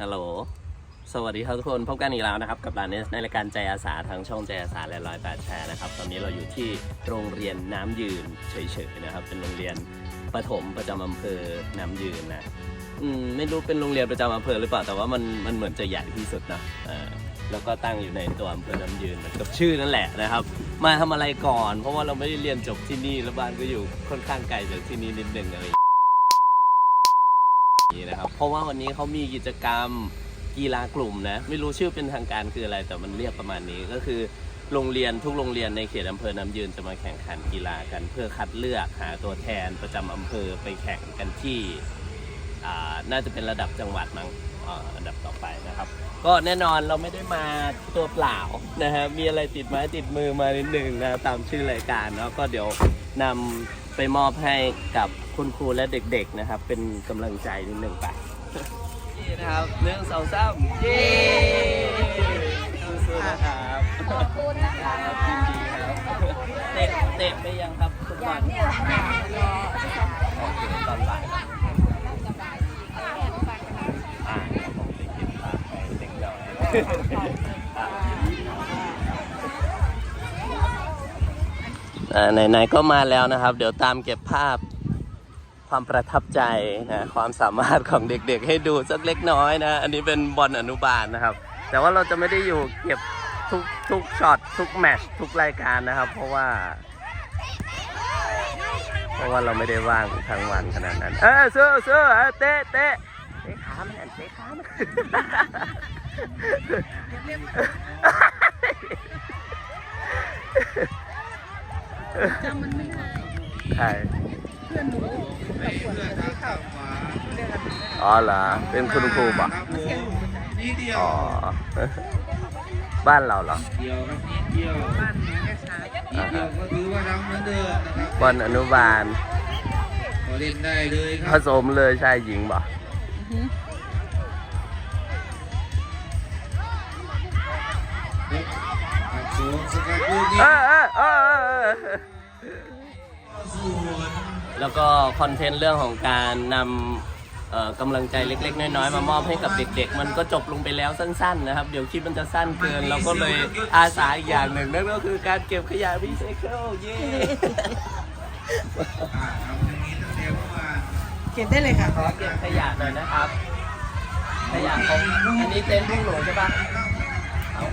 ฮัลโหล สวัสดีครับทุกคน พบกันอีกแล้วนะครับ กับรานเนสในรายการใจอาสาทางช่องใจอาสาและร้อยแปดแชร์นะครับ ตอนนี้เราอยู่ที่โรงเรียนน้ำยืนเฉยๆนะครับ เป็นโรงเรียนประถมประจำอำเภอน้ำยืนนะ อืมไม่รู้เป็นโรงเรียนประจำอำเภอหรือเปล่า แต่ว่ามันมันเหมือนจะใหญ่ที่สุดนะเออแล้วก็ตั้งอยู่ในตัวอำเภอน้ำยืนเหมือนกับชื่อนั่นแหละนะครับ มาทำอะไรก่อน เพราะว่าเราไม่ได้เรียนจบที่นี่แล้วบ้านก็อยู่ค่อนข้างไกลจากที่นี่นิดนึงอะไรอย่าง นี้นะครับ เพราะว่าวันนี้เขามีกิจกรรมกีฬากลุ่มนะ ไม่รู้ชื่อเป็นทางการคืออะไร แต่มันเรียกประมาณนี้ก็คือโรงเรียนทุกโรงเรียนในเขตอำเภอน้ำยืนจะมาแข่งขันกีฬากัน เพื่อคัดเลือกหาตัวแทนประจำอำเภอไปแข่งกันที่อ่าน่าจะเป็นระดับจังหวัดมั้งอ่าอันดับต่อไปนะครับ ก็แน่นอนเราไม่ได้มาตัวเปล่านะฮะมีอะไรติดไม้ติดมือมานิดหนึ่งนะตามชื่อรายการเนาะก็เดี๋ยวนำ ไปมอบให้กับคุณครูและเด็กๆนะครับ เป็นกำลังใจนิดหนึ่งไปนี่นะครับหนึ่งสองสามเย้สู้ๆนะครับขอบคุณนะคะครับยินดีครับเตะเตะไปยังครับทุกวันเนี่ยรอโอเคตอนบ่ายอ่าผมไปกินปลาไปเด็กเดีย ไหนๆก็มาแล้วนะครับ เดี๋ยวตามเก็บภาพความประทับใจนะความสามารถของเด็กๆ ให้ดูสักเล็กน้อยนะ อันนี้เป็นบอลอนุบาลนะครับ แต่ว่าเราจะไม่ได้อยู่เก็บทุกทุกช็อตทุกแมชทุกรายการนะครับ เพราะว่า เพราะว่าเราไม่ได้ว่างทั้งวันขนาดนั้น เออสู้สู้เออเตะเตะเตะขามันเตะขามัน จำมันไม่ได้ใช่เพื่อนหนูกับคนที่เข้าเรียนกันอ๋อเหรอเป็นคุณครูป่ะนิดเดียวอ๋อบ้านเราเหรอเดียวครับนิดเดียวบ้านหนูก็ช้าอ่าเดียฮะวก็ถือว่าทำเหมือนเดิมนะครับบอลอนุบาลก็เล่นได้เลยคผรับสมเลยชายหญิงป่ะ ครับสูงสกัดลูกนี้เออเออเออเออเออสวนแล้วก็คอนเทนต์เรื่องของการนำเอ่อกำลังใจเล็ก ๆ น้อยๆมามอบให้กับเด็ก ๆ มันก็จบลงไปแล้วสั้น ๆ นะครับ เดี๋ยวคลิปมันจะสั้นเกิน เราก็เลยอาสาอีกอย่างหนึ่งนั่นก็คือการเก็บขยะรีไซเคิลเย้ อ่าทำอย่างนี้ตั้งแต่เมื่อวานเก็บได้เลยค่ะ ขอเก็บขยะหน่อยนะครับ ขยะของอันนี้เต็นท์พวกหนูใช่ปะเอา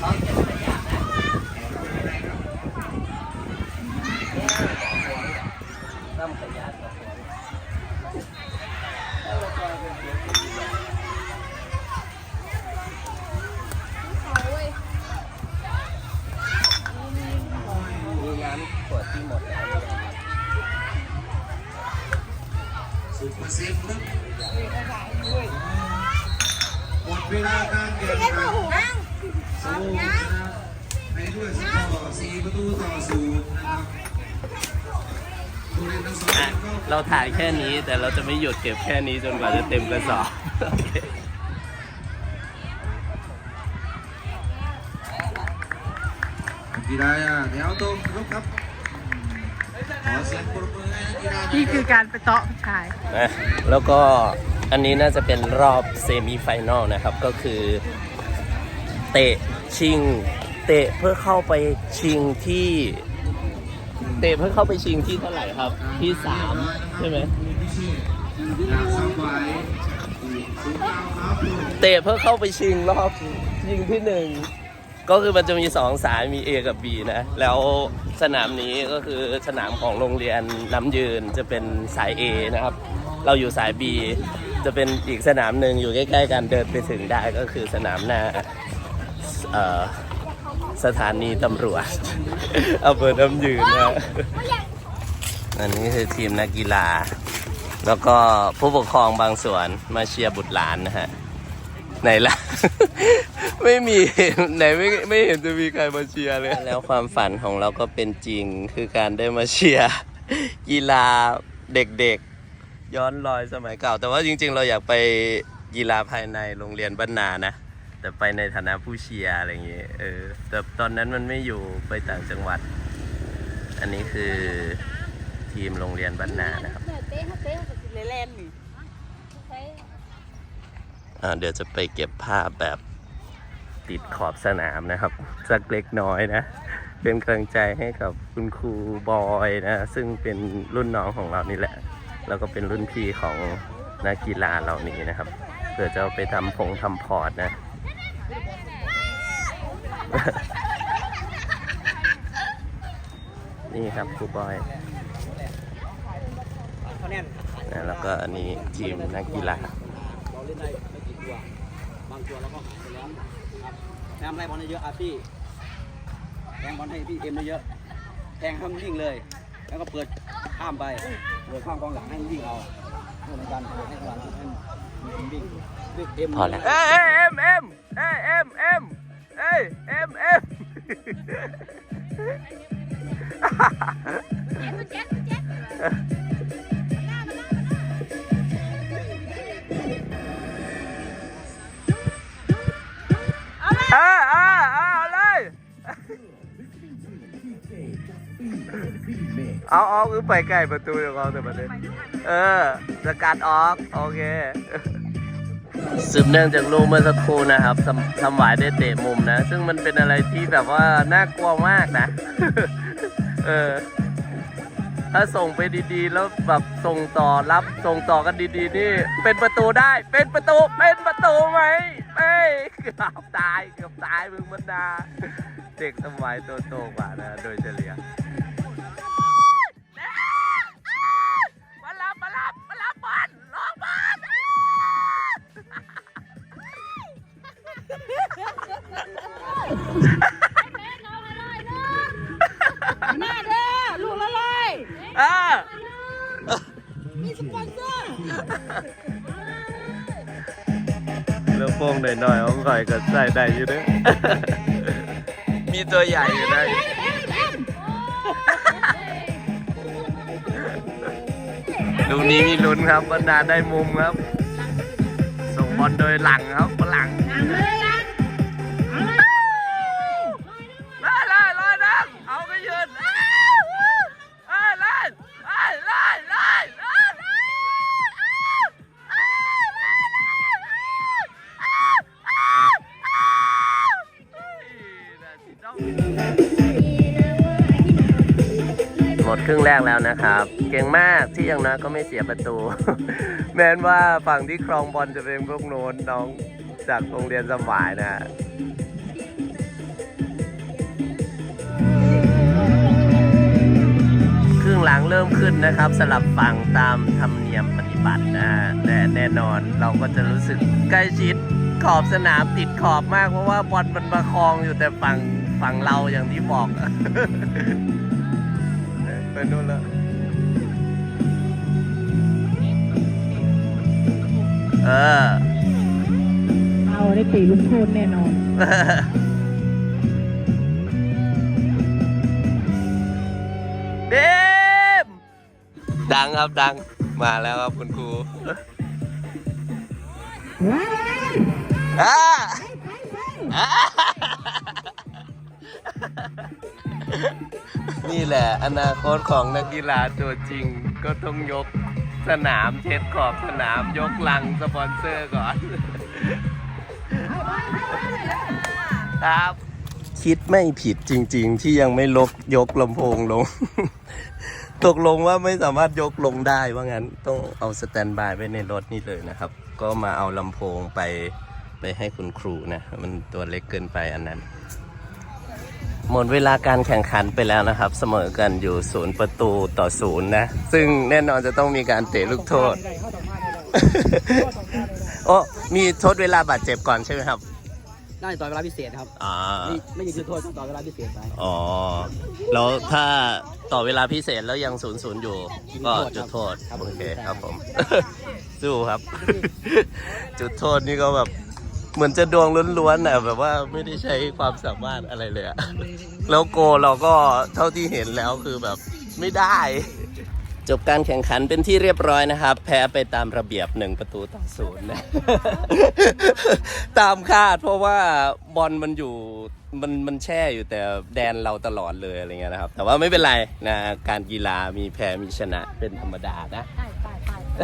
หมดแล้วสิบเปอร์เซ็นต์ครับหมดเวลาการแข่งขัน สู้นะครับในด้วยสกอร์สี่ประตูต่อศูนย์นะครับผู้เล่นทั้งสองอะก็เราถ่ายแค่นี้แต่เราจะไม่หยุดเก็บแค่นี้จนกว่าจะเต็มกระสอบโอเคกีฬาแถวตรงครบครับขอเสียงปรบมือให้นักกีฬานี่คือการไปเตาะผู้ชาย นะแล้วก็อันนี้น่าจะเป็นรอบเซมิไฟแนลนะครับ ก็คือ เตะชิง เตะเพื่อเข้าไปชิงที่ เตะเพื่อเข้าไปชิงที่เท่าไหร่ครับ ที่สามใช่ไหมเตะเพื่อเข้าไปชิงรอบชิงที่หนึ่งก็คือมันจะมีสองสายมี A กับ B นะ แล้วสนามนี้ก็คือสนามของโรงเรียนน้ำยืนจะเป็นสาย A นะครับ เราอยู่สาย B จะเป็นอีกสนามหนึ่งอยู่ใกล้ ๆ กันเดินไปถึงได้ก็คือสนามหน้า สถานีตำรวจอำเภอน้ำยืนนะอันนี้คือทีมนักกีฬา แล้วก็ผู้ปกครองบางส่วนมาเชียร์บุตรหลานนะฮะไหนล่ะ ไม่มีไหนไม่ไม่เห็นจะมีใครมาเชียร์เลย แล้วความฝันของเราก็เป็นจริงคือการได้มาเชียร์กีฬาเด็กๆ ย้อนรอยสมัยเก่า แต่ว่าจริง ๆ เราอยากไปกีฬาภายในโรงเรียนบ้านนานะ แต่ไปในฐานะผู้เชียร์อะไรอย่างเงี้ยเออแต่ตอนนั้นมันไม่อยู่ไปต่างจังหวัด อันนี้คือทีมโรงเรียนบ้านนานะครับ เต้เต้เต้เล่นนี่อ่าเดี๋ยวจะไปเก็บภาพแบบติดขอบสนามนะครับ สักเล็กน้อยนะ เป็นกำลังใจให้กับคุณครูบอยนะ ซึ่งเป็นรุ่นน้องของเรานี่แหละ แล้วก็เป็นรุ่นพี่ของนักกีฬาเหล่านี้นะครับ เพื่อจะเอาไปทำพงทำพอร์ตนะ นี่ครับครูบอยนะแล้วก็อันนี้ทีมนักกีฬาเราเล่นได้ไม่กี่ตัว บางตัวเราก็หายไปแล้วครับแทงไล่บอลเยอะๆอาพี่แทงบอลให้พี่เอ็มเยอะๆแทงให้มันวิ่งเลย แล้วก็เปิดข้ามไปเปิดข้ามกองหลังให้มันวิ่งเอาเหมือนกันให้กองหลังให้มันวิ่งวิ่งเอ็มพอแล้วเอ้ยเอ้ ยเอ็มเอ็มเอ้ยเอ็มเอ็มเอ้ยเอ็มเอ็มเออเออเออเอาเลยเอาเอาคือไปใกล้ประตูเดี๋ยวเขาแต่ประเด็นเออสกัดออก โอเค สืบเนื่องจากรูปเมื่อสักครู่นะครับทำทำหวายได้เตะมุมนะ ซึ่งมันเป็นอะไรที่แบบว่าน่ากลัวมากนะ เออ ถ้าส่งไปดีๆ แล้วแบบส่งต่อรับ ส่งต่อกันดีๆ นี่ เป็นประตูได้ เป็นประตู เป็นประตูไหมเอ้ยเกือบตาย เกือบตายมึงบรรดา เด็กสมัยโตๆกว่านะ โดยเฉลี่ย มีสปอนเซอร์เลือโป้งหน่อยๆของข่อยก็ใส่ได้อยู่เด้วยมีตัวใหญ่อยู่ได้ ลูกนี้มีลุ้นครับบรรดาได้มุมครับ ส่งบอลโดยหลังครับหลัง มดครึ่งแรกแล้วนะครับ เก่งมากที่อย่างน้อยก็ไม่เสียประตู แม้นว่าฝั่งที่ครองบอลจะเป็นพวกโน้นน้องจากโรงเรียนสมายนะฮะครึ่งหลังเริ่มขึ้นนะครับ สลับฝั่งตามธรรมเนียมปฏิบัตินะฮะแต่แน่นอนเราก็จะรู้สึกใกล้ชิดขอบสนามติดขอบมากเพราะว่าบอลมันประคองอยู่แต่ฝั่งฝั่งเราอย่างที่บอก นู่นแล้วเออเอาได้ตีลูกโทษแน่นอน เบมดังครับดังมาแล้วครับคุณครูอ่าอ่า นี่แหละอนาคตของนักกีฬาตัวจริงก็ต้องยกสนามเช็ดขอบสนามยกลังสปอนเซอร์ก่อน ครับ คิดไม่ผิดจริง ๆ ที่ยังไม่ลบยกลำโพงลง ตกลงว่าไม่สามารถยกลงได้ว่างั้นต้องเอาสแตนบายไว้ในรถนี่เลยนะครับ ก็มาเอาลำโพงไปไปให้คุณครูนะ มันตัวเล็กเกินไปอันนั้น หมดเวลาการแข่งขันไปแล้วนะครับ เสมอกันอยู่ศูนย์ประตูต่อศูนย์นะ ซึ่งแน่นอนจะต้องมีการเตะลูกโทษ โอ้มีทดเวลาบาดเจ็บก่อนใช่ไหมครับได้ต่อเวลาพิเศษครับอ่าไม่ไม่ยิงจุดโทษต้องต่อเวลาพิเศษไปอ๋อแล้วถ้าต่อเวลาพิเศษแล้วยังศูนย์ศูนย์อยู่ ก็จุดโทษครับโอเคครับผมสู้ครับ จุดโทษนี่ก็แบบ เหมือนจะดวงล้วนๆน่ะแบบว่าไม่ได้ใช้ความสามารถอะไรเลยอะแล้วโกเราก็เท่าที่เห็นแล้วคือแบบไม่ได้ จบการแข่งขันเป็นที่เรียบร้อยนะครับ แพ้ไปตามระเบียบหนึ่งประตูต่อศูนย์นะ ตามคาดเพราะว่าบอลมันอยู่ มันมันแช่อยู่แต่แดนเราตลอดเลยอะไรเงี้ยนะครับ แต่ว่าไม่เป็นไรนะการกีฬามีแพ้มีชนะเป็นธรรมดานะใช่ใช่ใช่เ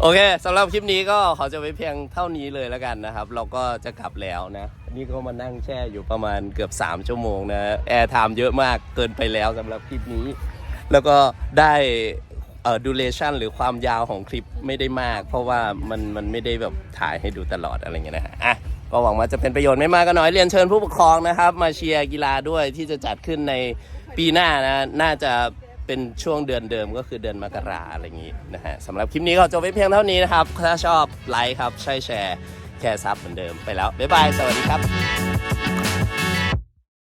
โอเคสำหรับคลิปนี้ก็ขอจะไว้เพียงเท่านี้เลยแล้วกันนะครับ เราก็จะกลับแล้วนะ นี่ก็มานั่งแช่อยู่ประมาณเกือบ 3 ชั่วโมงนะแอร์ไทม์เยอะมากเกินไปแล้วสำหรับคลิปนี้ แล้วก็ได้เอ่อดูเลชันหรือความยาวของคลิปไม่ได้มาก เพราะว่ามันมันไม่ได้แบบถ่ายให้ดูตลอดอะไรเงี้ยนะฮะอะ ก็หวังว่าจะเป็นประโยชน์ไม่มากก็น้อยเรียนเชิญผู้ปกครองนะครับ มาเชียร์กีฬาด้วยที่จะจัดขึ้นในปีหน้านะน่าจะเป็นช่วงเดือนเดิมก็คือเดือนมกราอะไรอย่างนี้นะฮะสำหรับคลิปนี้ก็จบไว้เพียงเท่านี้นะครับ ถ้าชอบไลค์ครับใช่แชร์แชร์ซับเหมือนเดิมไปแล้วบ๊ายบายสวัสดีครับ